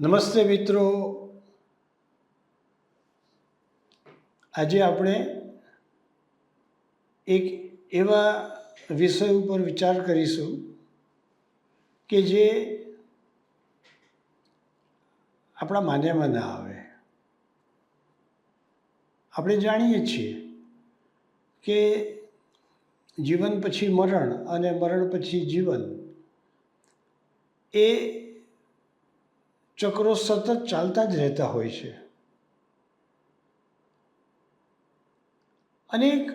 નમસ્તે મિત્રો. આજે આપણે એક એવા વિષય ઉપર વિચાર કરીશું કે જે આપણા માન્યામાં ના આવે. આપણે જાણીએ છીએ કે જીવન પછી મરણ અને મરણ પછી જીવન એ ચક્રો સતત ચાલતા જ રહેતા હોય છે. અનેક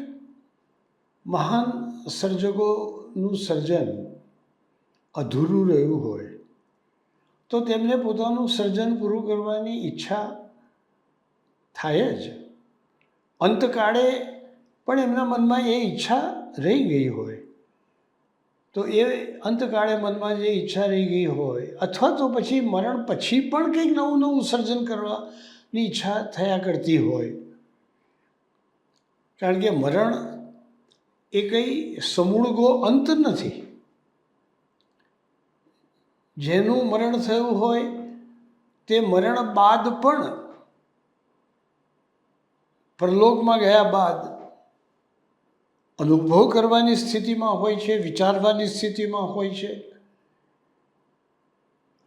મહાન સર્જકોનું સર્જન અધૂરું રહ્યું હોય, તો તેમને પોતાનું સર્જન પૂરું કરવાની ઈચ્છા થાય જ. અંતકાળે પણ એમના મનમાં એ ઈચ્છા રહી ગઈ હોય. તો એ અંતકાળે મનમાં જે ઈચ્છા રહી ગઈ હોય, અથવા તો પછી મરણ પછી પણ કંઈક નવું નવું સર્જન કરવાની ઈચ્છા થયા કરતી હોય. કારણ કે મરણ એ કંઈ સમૂળગો અંત નથી. જેનું મરણ થયું હોય, તે મરણ બાદ પણ પરલોકમાં ગયા બાદ અનુભવ કરવાની સ્થિતિમાં હોય છે, વિચારવાની સ્થિતિમાં હોય છે.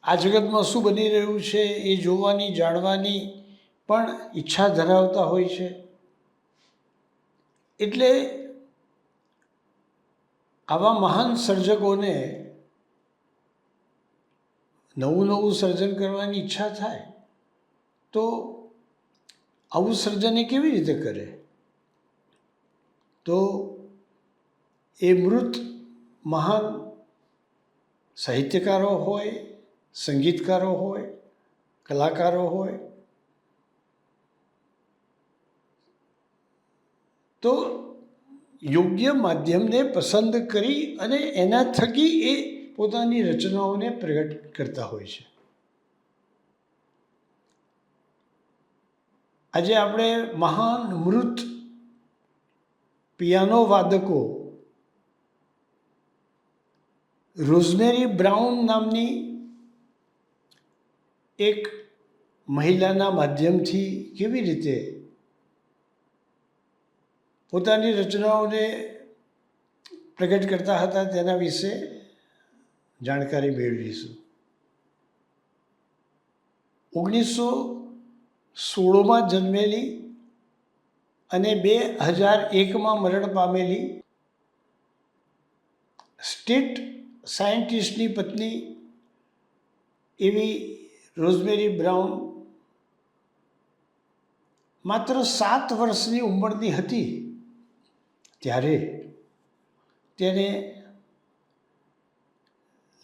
આ જગતમાં શું બની રહ્યું છે એ જોવાની, જાણવાની પણ ઈચ્છા ધરાવતા હોય છે. એટલે આવા મહાન સર્જકોને નવું નવું સર્જન કરવાની ઈચ્છા થાય તો આવું સર્જન એ કેવી રીતે કરે? તો એ મૃત મહાન સાહિત્યકારો હોય, સંગીતકારો હોય, કલાકારો હોય. તો યોગ્ય માધ્યમને પસંદ કરી અને એના થકી એ પોતાની રચનાઓને પ્રગટ કરતા હોય છે. આજે આપણે મહાન મૃત પિયાનો વાદકો રોઝમેરી બ્રાઉન નામની એક મહિલાના માધ્યમથી કેવી રીતે પોતાની રચનાઓને પ્રગટ કરતા હતા તેના વિશે જાણકારી મેળવીશું. ઓગણીસો સોળમાં જન્મેલી અને બે હજાર એકમાં મરણ પામેલી સ્ટેટ સાયન્ટિસ્ટની પત્ની એવી રોઝમેરી બ્રાઉન માત્ર સાત વર્ષની ઉંમરની હતી ત્યારે તેને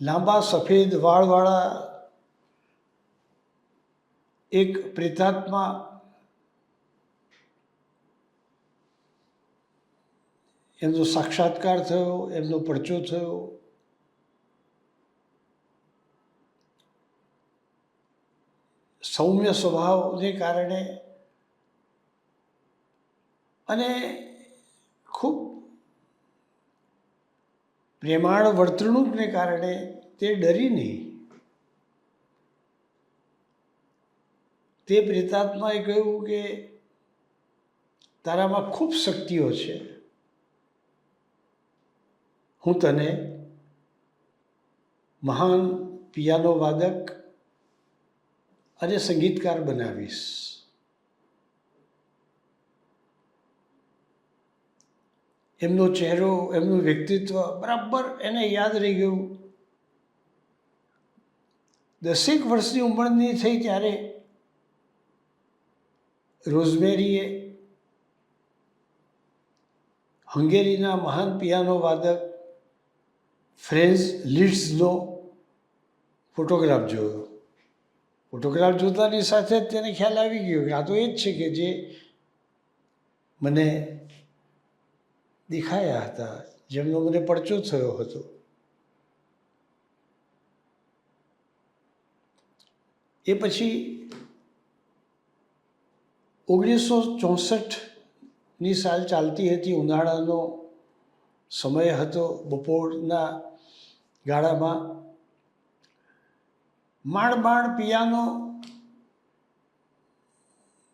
લાંબા સફેદ વાળવાળા એક પ્રેતાત્મા એમનો સાક્ષાત્કાર થયો, એમનો પરચો થયો સૌમ્ય સ્વભાવને કારણે અને ખૂબ પ્રેમાળ વર્તણૂકને કારણે તે ડરી નહીં. તે પ્રેતાત્માએ કહ્યું કે તારામાં ખૂબ શક્તિઓ છે. હું તને મહાન પિયાનો વાદક અને સંગીતકાર બનાવીશ. એમનો ચહેરો, એમનું વ્યક્તિત્વ બરાબર એને યાદ રહી ગયું. દસેક વર્ષની ઉંમરની થઈ ત્યારે રોઝમેરીએ હંગેરીના મહાન પિયાનો વાદક ફ્રેન્સ લીડ્સનો ફોટોગ્રાફ જોયો. ફોટોગ્રાફ જોતાની સાથે જ તેને ખ્યાલ આવી ગયો કે આ તો એ જ છે કે જે મને દેખાયા હતા, જેમનો મને પડચો થયો હતો. એ પછી ઓગણીસો ચોસઠની સાલ ચાલતી હતી, ઉનાળાનો સમય હતો, બપોરના ગાળામાં માંડ પિયાનો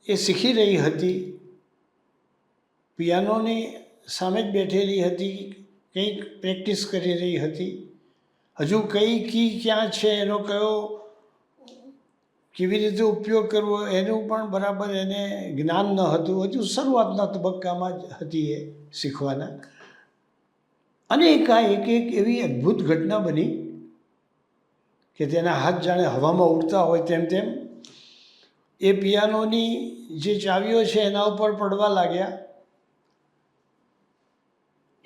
એ શીખી રહી હતી. પિયાનોની સામે જ બેઠેલી હતી, કંઈક પ્રેક્ટિસ કરી રહી હતી. હજુ કઈ કી ક્યાં છે એનો કયો, કેવી રીતે ઉપયોગ કરવો એનું પણ બરાબર એને જ્ઞાન ન હતું. હજુ શરૂઆતના તબક્કામાં જ હતી એ શીખવાના. અને એકાએક એક એવી અદ્ભુત ઘટના બની. કે તેના હાથ જાણે હવામાં ઉડતા હોય તેમ તેમ, એ પિયાનોની જે ચાવીઓ છે એના ઉપર પડવા લાગ્યા.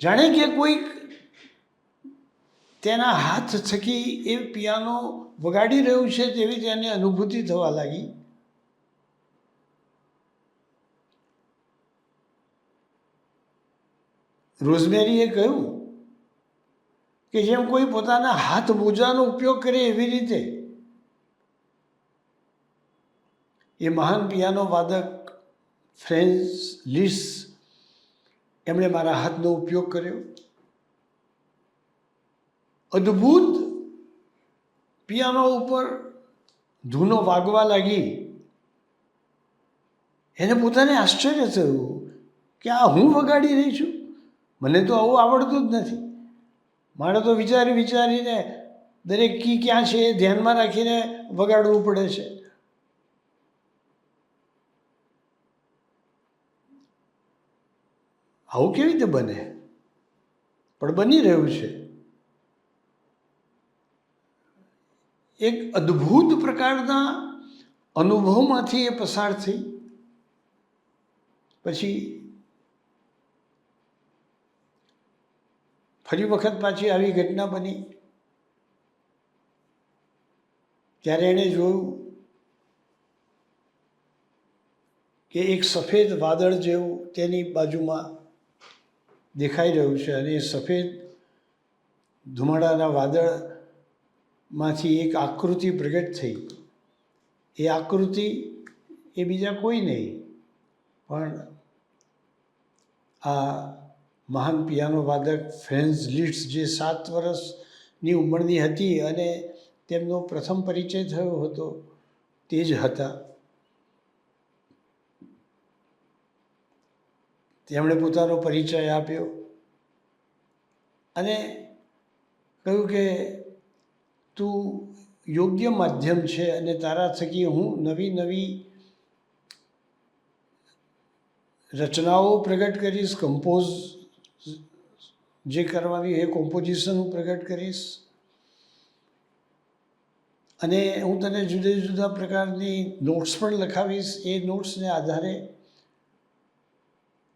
જાણે કે કોઈક તેના હાથ થકી એ પિયાનો વગાડી રહ્યું છે તેવી તેને અનુભૂતિ થવા લાગી. રોઝમેરીએ કહ્યું કે જેમ કોઈ પોતાના હાથ મોજાનો ઉપયોગ કરે એવી રીતે. એ મહાન પિયાનો વાદક ફ્રેન્સ લિસ એમણે મારા હાથનો ઉપયોગ કર્યો. અદ્ભુત પિયાનો ઉપર ધૂનો વાગવા લાગી. એને પોતાને આશ્ચર્ય થયું કે આ હું વગાડી રહી છું? મને તો આવું આવડતું જ નથી. મારે તો વિચારી વિચારીને દરેક કી ક્યાં છે એ ધ્યાનમાં રાખીને વગાડવું પડે છે. આવું કેવી રીતે બને? પણ બની રહ્યું છે. એક અદ્ભુત પ્રકારના અનુભવમાંથી એ પસાર થઈ. પછી ફરી વખત પાછી આવી ઘટના બની. ત્યારે એણે જોયું કે એક સફેદ વાદળ જેવું તેની બાજુમાં દેખાઈ રહ્યું છે અને એ સફેદ ધુમાડાના વાદળમાંથી એક આકૃતિ પ્રગટ થઈ. એ આકૃતિ એ બીજા કોઈ નહીં, પણ આ મહાન પિયાનો વાદક ફેન્સ લીડ્સ જે સાત વર્ષની ઉંમરની હતી અને તેમનો પ્રથમ પરિચય થયો હતો તે જ હતા. તેમણે પોતાનો પરિચય આપ્યો અને કહ્યું કે, તું યોગ્ય માધ્યમ છે અને તારા થકી હું નવી નવી રચનાઓ પ્રગટ કરીશ કમ્પોઝ જે કરવાની એ કોમ્પોઝિશન હું પ્રગટ કરીશ. અને હું તને જુદા જુદા પ્રકારની નોટ્સ પણ લખાવીશ. એ નોટ્સને આધારે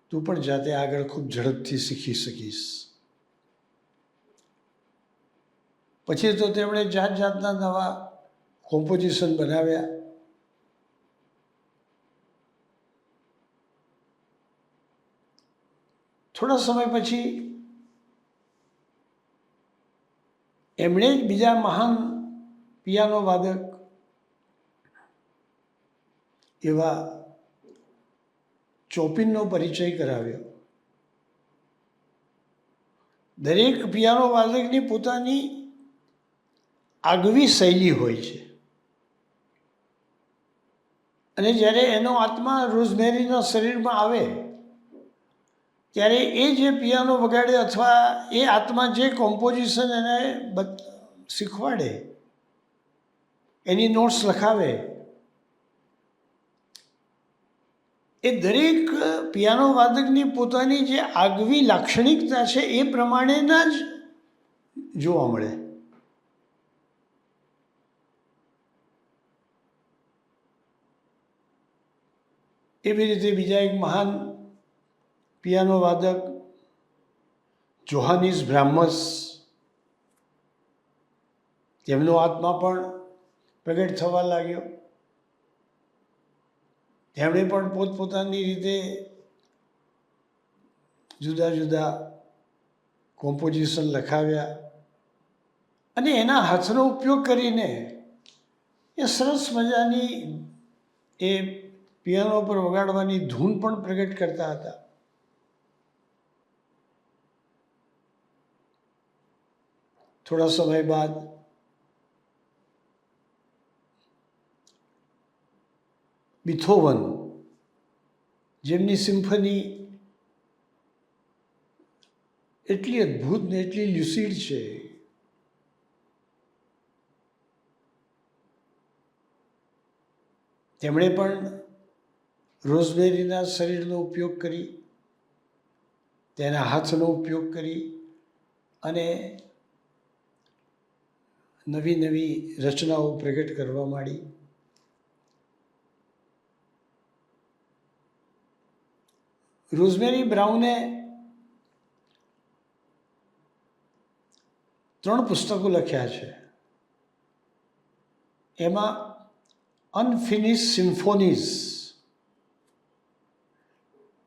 તું પણ જાતે આગળ ખૂબ ઝડપથી શીખી શકીશ. પછી તો તેમણે જાત જાતના નવા કોમ્પોઝિશન બનાવ્યા. થોડા સમય પછી એમણે જ બીજા મહાન પિયાનો વાદક એવા ચોપિનનો પરિચય કરાવ્યો. દરેક પિયાનો વાદકની પોતાની આગવી શૈલી હોય છે. અને જ્યારે એનો આત્મા રોઝમેરીના શરીરમાં આવે ત્યારે એ જે પિયાનો વગાડે અથવા એ આત્મા જે કોમ્પોઝિશન એને શીખવાડે, એની નોટ્સ લખાવે, એ દરેક પિયાનો વાદકની પોતાની જે આગવી લાક્ષણિકતા છે એ પ્રમાણેના જ જોવા મળે. એવી રીતે બીજા એક મહાન પિયાનો વાદક જોહાનિસ બ્રાહ્મસ, તેમનો આત્મા પણ પ્રગટ થવા લાગ્યો. તેમણે પણ પોતપોતાની રીતે જુદા જુદા કોમ્પોઝિશન લખાવ્યા અને એના હાથનો ઉપયોગ કરીને એ સરસ મજાની એ પિયાનો પર વગાડવાની ધૂન પણ પ્રગટ કરતા હતા. થોડા સમય બાદ બિથોવન, જેમની સિમ્ફની એટલી અદ્ભુત ને એટલી લ્યુસિડ છે, તેમણે પણ રોઝમેરીના શરીરનો ઉપયોગ કરી, તેના હાથનો ઉપયોગ કરી અને નવી નવી રચનાઓ પ્રગટ કરવા માંડી. રોઝમેરી બ્રાઉને ત્રણ પુસ્તકો લખ્યા છે. એમાં unfinished symphonies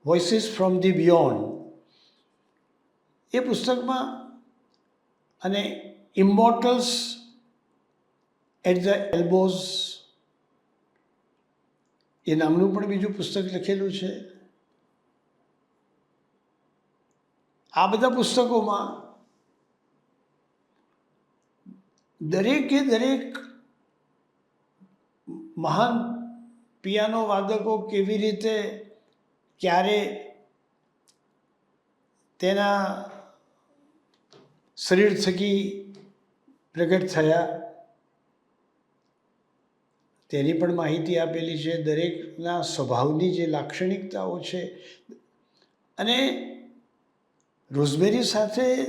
voices from the beyond એ પુસ્તકમાં અને ઇમ્બોટલ્સ એટ ધ એલ્બોઝ એ નામનું પણ બીજું પુસ્તક લખેલું છે. આ બધા પુસ્તકોમાં દરેકે દરેક મહાન પિયાનો વાદકો કેવી રીતે, ક્યારે તેના શરીર થકી પ્રગટ થયા તેની પણ માહિતી આપેલી છે. દરેકના સ્વભાવની જે લાક્ષણિકતાઓ છે અને રોઝમેરી સાથે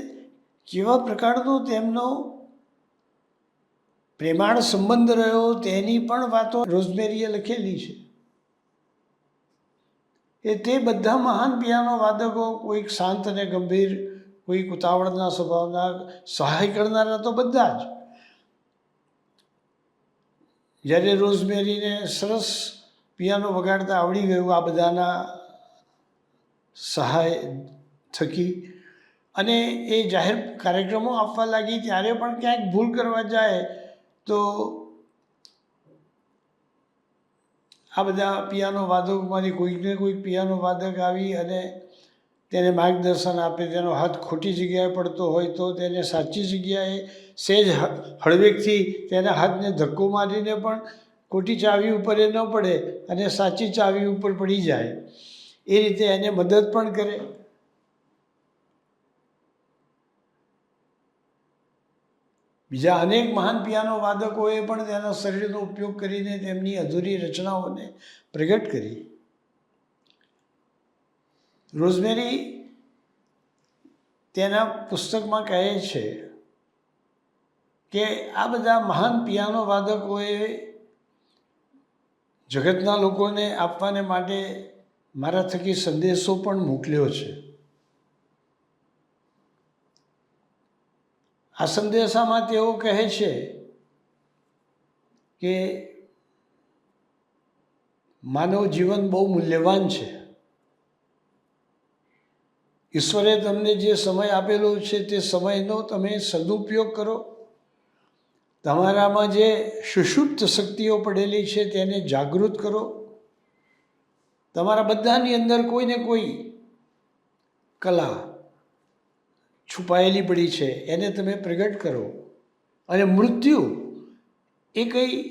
કેવા પ્રકારનો તેમનો પ્રેમાળ સંબંધ રહ્યો તેની પણ વાતો રોઝમેરીએ લખેલી છે. એ તે બધા મહાન પિયાનો વાદકો કોઈક શાંત અને ગંભીર, કોઈક ઉતાવળના સ્વભાવના, સહાય કરનારા તો બધા જ જ્યારે રોઝમેરીને સરસ પિયાનો વગાડતા આવડી ગયું આ બધાના સહાય થકી. અને એ જાહેર કાર્યક્રમો આપવા લાગી ત્યારે પણ ક્યાંક ભૂલ કરવા જાય તો આ બધા પિયાનો વાદકોમાંથી કોઈકને કોઈક પિયાનો વાદક આવી અને તેને માર્ગદર્શન આપે તેનો હાથ ખોટી જગ્યાએ પડતો હોય તો તેને સાચી જગ્યાએ સહેજ હળવેકથી તેના હાથને ધક્કો મારીને પણ ખોટી ચાવી ઉપર એ ન પડે અને સાચી ચાવી ઉપર પડી જાય. એ રીતે એને મદદ પણ કરે. બીજા અનેક મહાન પિયાનો વાદકોએ પણ તેના શરીરનો ઉપયોગ કરીને તેમની અધૂરી રચનાઓને પ્રગટ કરી. રોઝમેરી તેના પુસ્તકમાં કહે છે કે આ બધા મહાન પિયાનો વાદકોએ જગતના લોકોને આપવાને માટે મારા થકી સંદેશો પણ મોકલ્યો છે. આ સંદેશામાં તેઓ કહે છે કે માનવ જીવન બહુ મૂલ્યવાન છે. ઈશ્વરે તમને જે સમય આપેલો છે તે સમયનો તમે સદુપયોગ કરો. તમારામાં જે સુષુપ્ત શક્તિઓ પડેલી છે તેને જાગૃત કરો. તમારા બધાની અંદર કોઈને કોઈ કલા છુપાયેલી પડી છે એને તમે પ્રગટ કરો. અને મૃત્યુ એ કંઈ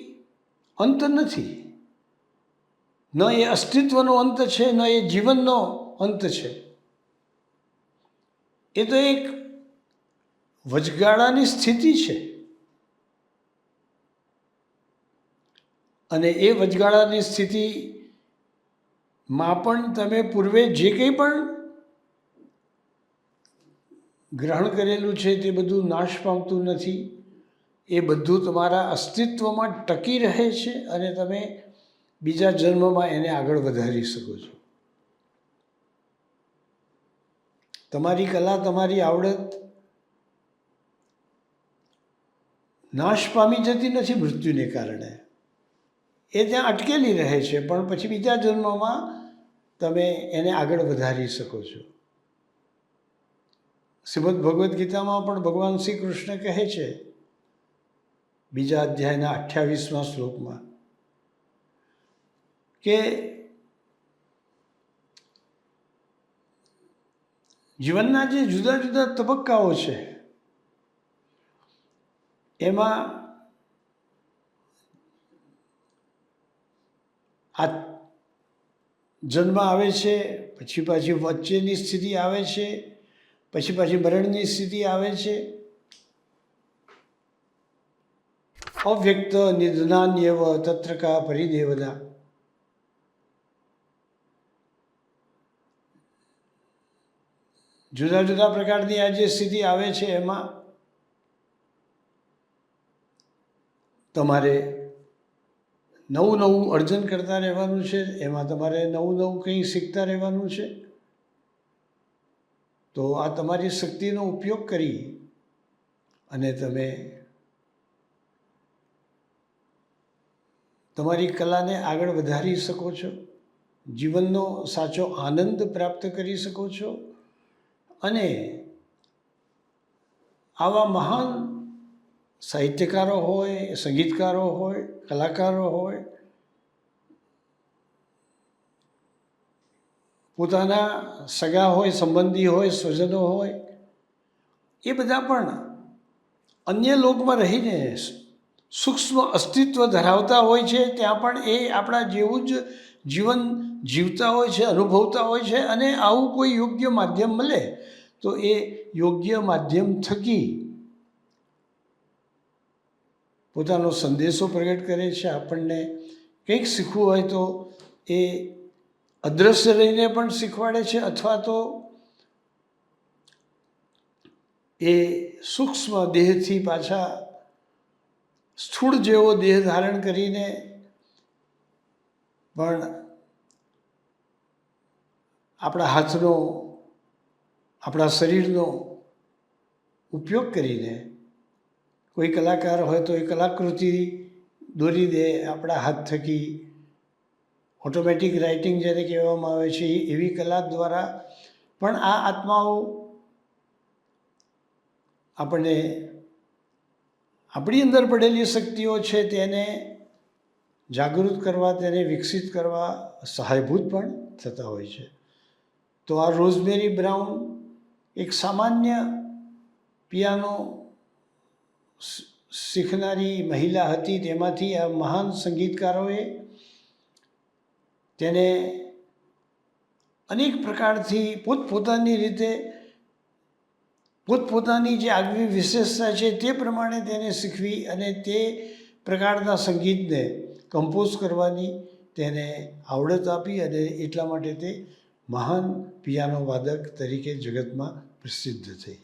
અંત નથી. ન એ અસ્તિત્વનો અંત છે, ન એ જીવનનો અંત છે. એ તો એક વચગાળાની સ્થિતિ છે. અને એ વચગાળાની સ્થિતિમાં પણ તમે પૂર્વે જે કંઈ પણ ગ્રહણ કરેલું છે તે બધું નાશ પામતું નથી. એ બધું તમારા અસ્તિત્વમાં ટકી રહે છે અને તમે બીજા જન્મમાં એને આગળ વધારી શકો છો. તમારી કલા, તમારી આવડત નાશ પામી જતી નથી મૃત્યુને કારણે. એ ત્યાં અટકેલી રહે છે, પણ પછી બીજા જન્મમાં તમે એને આગળ વધારી શકો છો. શ્રીમદ ભગવદ્ ગીતામાં પણ ભગવાન શ્રી કૃષ્ણ કહે છે, બીજા અધ્યાયના અઠ્યાવીસમાં શ્લોકમાં, કે જીવનના જે જુદા જુદા તબક્કાઓ છે, એમાં આ જન્મ આવે છે, પછી પાછી વચ્ચેની સ્થિતિ આવે છે, પછી પાછી મરણની સ્થિતિ આવે છે. અવ્યક્ત નિધનાન્યવ તત્રકા પરિદેવના જુદા જુદા પ્રકારની આ જે સ્થિતિ આવે છે એમાં તમારે નવું નવું અર્જન કરતા રહેવાનું છે, એમાં તમારે નવું નવું કંઈ શીખતા રહેવાનું છે. તો આ તમારી શક્તિનો ઉપયોગ કરી અને તમે તમારી કલાને આગળ વધારી શકો છો, જીવનનો સાચો આનંદ પ્રાપ્ત કરી શકો છો. અને આવા મહાન સાહિત્યકારો હોય, સંગીતકારો હોય, કલાકારો હોય, પોતાના સગા હોય, સંબંધી હોય, સ્વજનો હોય, એ બધા પણ અન્ય લોકમાં રહીને સૂક્ષ્મ અસ્તિત્વ ધરાવતા હોય છે, ત્યાં પણ એ આપણા જેવું જ જીવન જીવતા હોય છે, અનુભવતા હોય છે અને આવું કોઈ યોગ્ય માધ્યમ મળે તો એ યોગ્ય માધ્યમ થકી પોતાનો સંદેશો પ્રગટ કરે છે. આપણને કંઈક શીખવું હોય તો એ અદ્રશ્ય રહીને પણ શીખવાડે છે અથવા તો એ સૂક્ષ્મ દેહથી પાછા સ્થૂળ જેવો દેહ ધારણ કરીને પણ આપણા હાથનો આપણા શરીરનો ઉપયોગ કરીને કોઈ કલાકાર હોય તો એ કલાકૃતિ દોરી દે, આપણા હાથ થકી. ઓટોમેટિક રાઇટિંગ જેને કહેવામાં આવે છે એવી કલા દ્વારા પણ આ આત્માઓ આપણને આપણી અંદર પડેલી શક્તિઓ છે તેને જાગૃત કરવા, તેને વિકસિત કરવા સહાયભૂત પણ થતા હોય છે. તો આ રોઝમેરી બ્રાઉન એક સામાન્ય પિયાનો શીખનારી મહિલા હતી. તેમાંથી આ મહાન સંગીતકારોએ તેને અનેક પ્રકારથી પોતપોતાની રીતે, પોતપોતાની જે આગવી વિશેષતા છે તે પ્રમાણે તેને શીખવી અને તે પ્રકારના સંગીતને કમ્પોઝ કરવાની તેને આવડત આપી અને એટલા માટે તે મહાન પિયાનો વાદક તરીકે જગતમાં પ્રસિદ્ધ થઈ.